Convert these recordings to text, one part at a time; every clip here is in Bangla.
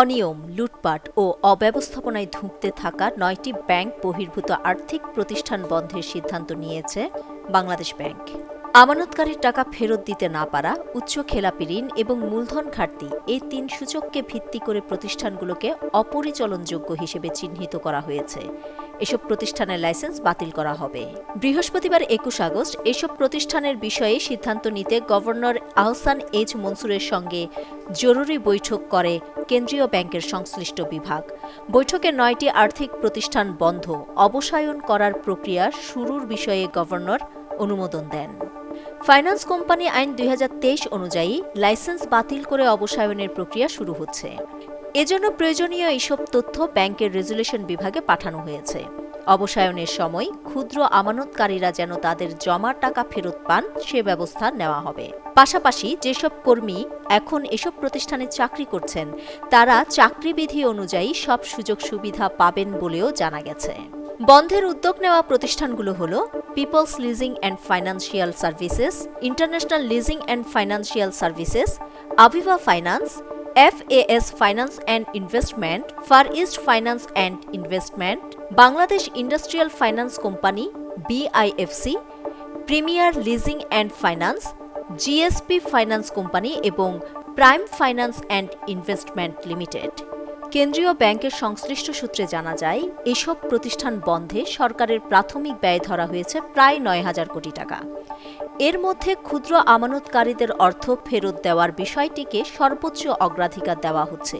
অনিয়ম লুটপাট ও অব্যবস্থাপনায় ধুঁকতে থাকা নয়টি ব্যাংক বহির্ভূত আর্থিক প্রতিষ্ঠান বন্ধের সিদ্ধান্ত নিয়েছে বাংলাদেশ ব্যাংক আমানতকারীর টাকা ফেরত দিতে না পারা উচ্চ খেলাপি ঋণ এবং মূলধন ঘাটতি এই তিন সূচককে ভিত্তি করে প্রতিষ্ঠানগুলোকে অপরিচলনযোগ্য হিসেবে চিহ্নিত করা হয়েছে এসব প্রতিষ্ঠানের লাইসেন্স বাতিল করা হবে বৃহস্পতিবার একুশ আগস্ট এসব প্রতিষ্ঠানের বিষয়ে সিদ্ধান্ত নিতে গভর্নর আহসান এইচ মনসুরের সঙ্গে জরুরি বৈঠক করে কেন্দ্রীয় ব্যাংকের সংশ্লিষ্ট বিভাগ বৈঠকে নয়টি আর্থিক প্রতিষ্ঠান বন্ধ অবসায়ন করার প্রক্রিয়া শুরুর বিষয়ে গভর্নর অনুমোদন দেন ফাইন্যান্স কোম্পানি আইন দুই অনুযায়ী লাইসেন্স বাতিল করে অবসায়নের প্রক্রিয়া শুরু হচ্ছে এজন্য প্রয়োজনীয় এইসব তথ্য ব্যাংকের রেজুলেশন বিভাগে পাঠানো হয়েছে অবসায়নের সময় ক্ষুদ্র আমানতকারীরা যেন তাদের জমা টাকা ফেরত পান সে ব্যবস্থা নেওয়া হবে পাশাপাশি যেসব কর্মী এখন এসব প্রতিষ্ঠানে চাকরি করছেন তারা চাকরিবিধি অনুযায়ী সব সুযোগ সুবিধা পাবেন বলেও জানা গেছে বন্ধের উদ্যোগ নেওয়া প্রতিষ্ঠানগুলো হলো People's Leasing and Financial Services, International Leasing and Financial Services, Aviva Finance, FAS Finance and Investment, Far East Finance and Investment, Bangladesh Industrial Finance Company, BIFC, Premier Leasing and Finance, GSP Finance Company ebong Prime Finance and Investment Limited. কেন্দ্রীয় ব্যাংকের সংশ্লিষ্ট সূত্রে জানা যায় এসব প্রতিষ্ঠান বন্ধে সরকারের প্রাথমিক ব্যয় ধরা হয়েছে প্রায় নয় হাজার কোটি টাকা এর মধ্যে ক্ষুদ্র আমানতকারীদের অর্থ ফেরত দেওয়ার বিষয়টিকে সর্বোচ্চ অগ্রাধিকার দেওয়া হচ্ছে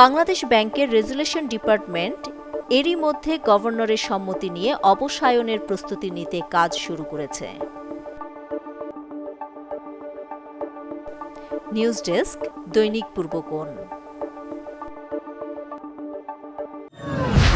বাংলাদেশ ব্যাংকের রেজুলেশন ডিপার্টমেন্ট এরই মধ্যে গভর্নরের সম্মতি নিয়ে অবসায়নের প্রস্তুতি নিতে কাজ শুরু করেছে নিউজ ডেস্ক দৈনিক পূর্বকোণ